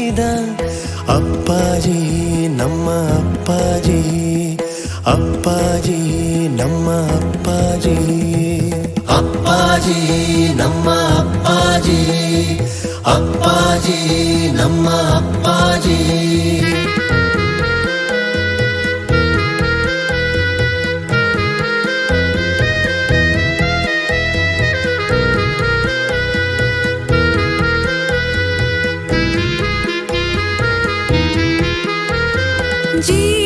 ನೀಡಿದ ಅಪ್ಪಾಜಿ ನಮ್ಮ ಅಪ್ಪಾಜಿ ಅಪ್ಪಾಜಿ ನಮ್ಮ ಅಪ್ಪಾಜಿ. ಅಪ್ಪಾಜಿ ನಮ್ಮ ಅಪ್ಪಾಜಿ ಅಪ್ಪಾಜಿ ನಮ್ಮ ಅಪ್ಪಾಜಿ. Jesus.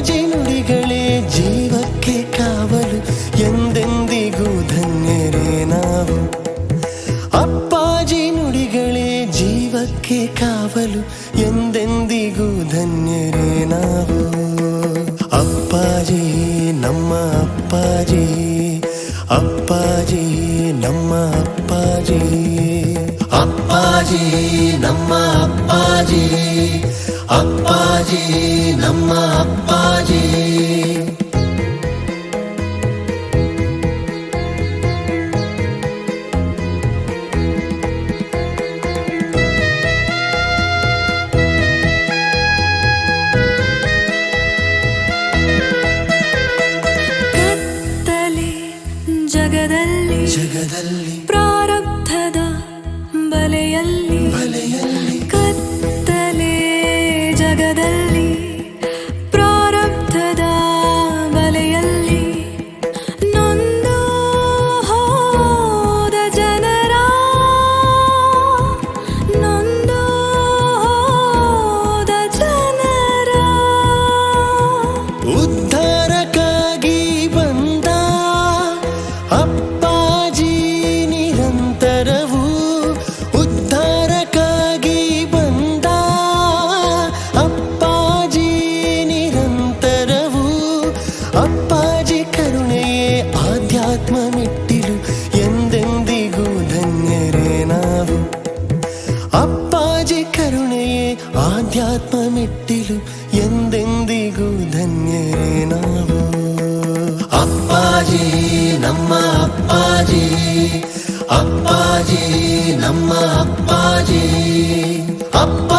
ನುಡಿಗಳೇ ಜೀವಕ್ಕೆ ಕಾವಲು, ಎಂದೆಂದಿಗೂ ಧನ್ಯರೇ ನಾವು. ಅಪ್ಪಾಜಿ ನುಡಿಗಳೇ ಜೀವಕ್ಕೆ ಕಾವಲು, ಎಂದೆಂದಿಗೂ ಧನ್ಯರೇ ನಾವು. ಅಪ್ಪಾಜಿ, ನಮ್ಮ ಅಪ್ಪಾಜಿ ಅಪ್ಪಾಜಿ, ನಮ್ಮ ಅಪ್ಪಾಜಿ ನಮ್ಮ ಅಪ್ಪಾಜಿ. ಅಪ್ಪಾಜಿ ನಮ್ಮ ಅಪ್ಪಾಜಿ. ಜಗದಲ್ಲಿ ಜಗದಲ್ಲಿ ಆಧ್ಯಾತ್ಮ ಮೆಟ್ಟಿಲು ಎಂದೆಂದಿಗೂ ಧನ್ಯರೇ ನಾವು ಅಪ್ಪಾಜಿ ಕರುಣೆಯೇ ಆಧ್ಯಾತ್ಮ ಮೆಟ್ಟಿಲು ಎಂದೆಂದಿಗೂ ಧನ್ಯರೇ ನಾವು ಅಪ್ಪಾಜಿ ನಮ್ಮ ಅಪ್ಪಾಜಿ ಅಪ್ಪಾಜಿ ನಮ್ಮ ಅಪ್ಪಾಜಿ ಅಪ್ಪಾಜಿ